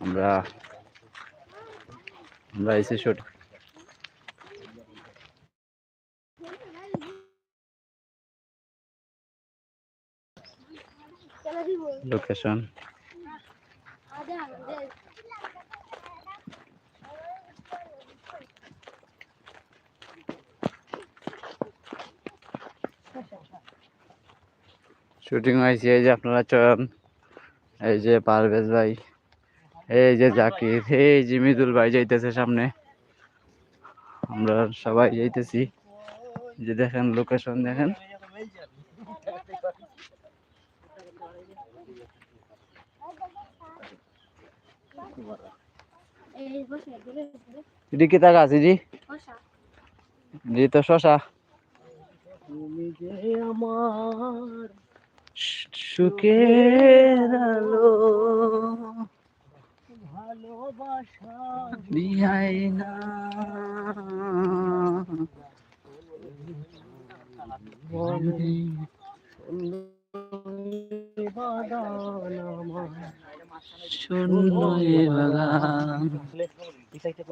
আমরা আমরা এসে শুট লোকেশন শুটিং হয়েছে এই যে আপনারা চয়ন. এই যে পারভেজ ভাই, এই যে জাকির, এই যে মৃদুল ভাই যাইতেছে সামনে। আমরা সবাই যাইতেছি। যে দেখেন লোকেশন দেখেন। আছে জি জি তো শশা। সুখের আলো। ভালোবাসা দিয়াই না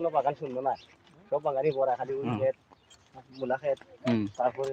বাগান। শুনলো না সব বাগানই ভরা খালি হুম। মূলা হুম তারপরে